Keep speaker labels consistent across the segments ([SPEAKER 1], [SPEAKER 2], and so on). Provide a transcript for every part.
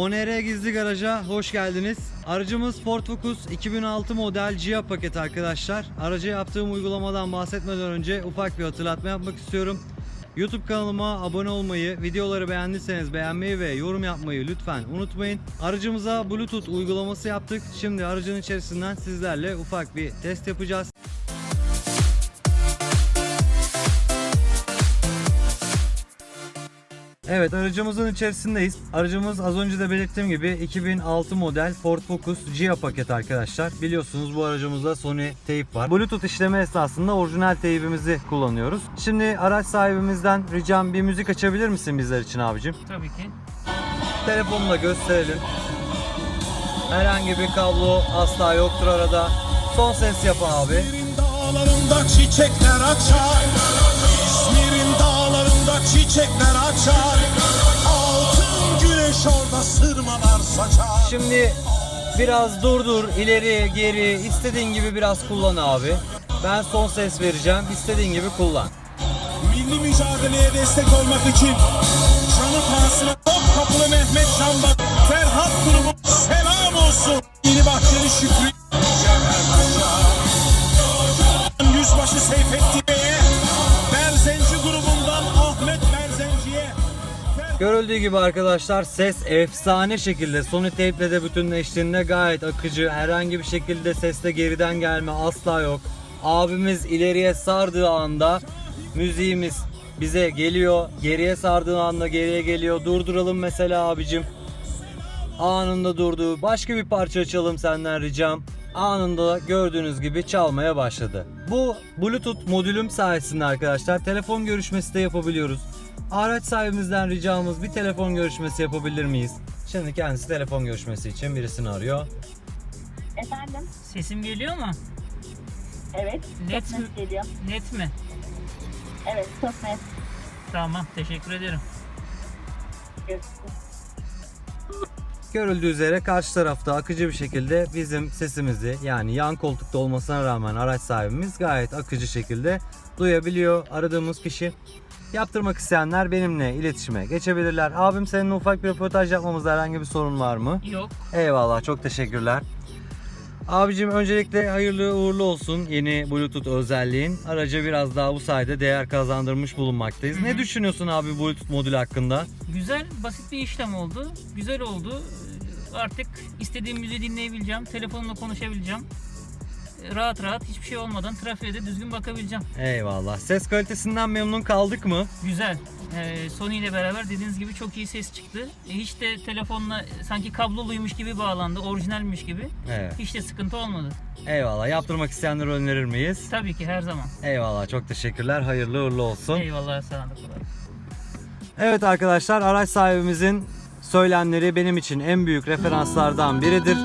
[SPEAKER 1] ONR Gizli Garaj'a hoş geldiniz. Aracımız Ford Focus 2006 model GIA paket arkadaşlar. Araca yaptığım uygulamadan bahsetmeden önce ufak bir hatırlatma yapmak istiyorum. YouTube kanalıma abone olmayı, videoları beğendiyseniz beğenmeyi ve yorum yapmayı lütfen unutmayın. Aracımıza Bluetooth uygulaması yaptık. Şimdi aracın içerisinden sizlerle ufak bir test yapacağız. Evet aracımızın içerisindeyiz. Aracımız az önce de belirttiğim gibi 2006 model Ford Focus Gia paket arkadaşlar. Biliyorsunuz bu aracımızda Sony teyp var. Bluetooth işleme esnasında orijinal teybimizi kullanıyoruz. Şimdi araç sahibimizden ricam bir müzik açabilir misin bizler için abicim?
[SPEAKER 2] Tabii ki.
[SPEAKER 1] Telefonla gösterelim. Herhangi bir kablo asla yoktur arada. Son ses yap abi.
[SPEAKER 3] İzmir'in dağlarında çiçekler açar İzmir'in dağlarında çiçekler açar Altın güneş orada sırmalar saçar
[SPEAKER 1] Şimdi biraz durdur, ileri, geri, istediğin gibi biraz kullan abi. Ben son ses vereceğim, istediğin gibi kullan.
[SPEAKER 3] Milli mücadeleye destek olmak için Canı pahasına
[SPEAKER 1] Görüldüğü gibi arkadaşlar ses efsane şekilde Sony Tape ile de bütünleştiğinde gayet akıcı. Herhangi bir şekilde seste geriden gelme asla yok. Abimiz ileriye sardığı anda müziğimiz bize geliyor. Geriye sardığı anda geriye geliyor. Durduralım mesela abicim. Anında durdu. Başka bir parça açalım senden ricam. Anında gördüğünüz gibi çalmaya başladı. Bu Bluetooth modülüm sayesinde arkadaşlar telefon görüşmesi de yapabiliyoruz. Araç sahibimizden ricamız bir telefon görüşmesi yapabilir miyiz? Şimdi kendisi telefon görüşmesi için birisini arıyor.
[SPEAKER 4] Efendim?
[SPEAKER 2] Sesim geliyor mu?
[SPEAKER 4] Evet.
[SPEAKER 2] Net mi?
[SPEAKER 4] geliyor.
[SPEAKER 2] Net mi?
[SPEAKER 4] Evet çok net.
[SPEAKER 2] Tamam teşekkür ederim.
[SPEAKER 4] Görüşürüz.
[SPEAKER 1] Görüldüğü üzere karşı tarafta akıcı bir şekilde bizim sesimizi yani yan koltukta olmasına rağmen araç sahibimiz gayet akıcı şekilde duyabiliyor aradığımız kişi. Yaptırmak isteyenler benimle iletişime geçebilirler. Abim seninle ufak bir röportaj yapmamızda herhangi bir sorun var mı?
[SPEAKER 2] Yok.
[SPEAKER 1] Eyvallah çok teşekkürler. Abicim öncelikle hayırlı uğurlu olsun yeni Bluetooth özelliğin. Araca biraz daha bu sayede değer kazandırmış bulunmaktayız.
[SPEAKER 2] Hı hı.
[SPEAKER 1] Ne düşünüyorsun abi Bluetooth modülü hakkında?
[SPEAKER 2] Güzel, basit bir işlem oldu. Güzel oldu. Artık istediğim müziği dinleyebileceğim. Telefonla konuşabileceğim. Rahat rahat hiçbir şey olmadan trafiğe de düzgün bakabileceğim.
[SPEAKER 1] Eyvallah. Ses kalitesinden memnun kaldık mı?
[SPEAKER 2] Güzel. Ee, Sony ile beraber dediğiniz gibi çok iyi ses çıktı. Ee, Hiç de telefonla sanki kabloluymuş gibi bağlandı. Orijinalmiş gibi.
[SPEAKER 1] Evet.
[SPEAKER 2] Hiç de sıkıntı olmadı.
[SPEAKER 1] Eyvallah. Yaptırmak isteyenlere önerir miyiz?
[SPEAKER 2] Tabii ki her zaman.
[SPEAKER 1] Eyvallah. Çok teşekkürler. Hayırlı uğurlu olsun.
[SPEAKER 2] Eyvallah sağ olun.
[SPEAKER 1] Evet arkadaşlar araç sahibimizin söylemleri benim için en büyük referanslardan biridir.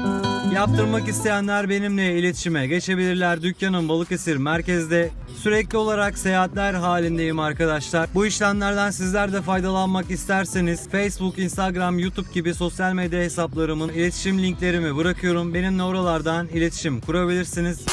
[SPEAKER 1] Yaptırmak isteyenler benimle iletişime geçebilirler. Dükkanım Balıkesir merkezde. Sürekli olarak seyahatler halindeyim arkadaşlar. Bu işlemlerden sizler de faydalanmak isterseniz Facebook, Instagram, YouTube gibi sosyal medya hesaplarımın iletişim linklerimi bırakıyorum. Benimle oralardan iletişim kurabilirsiniz.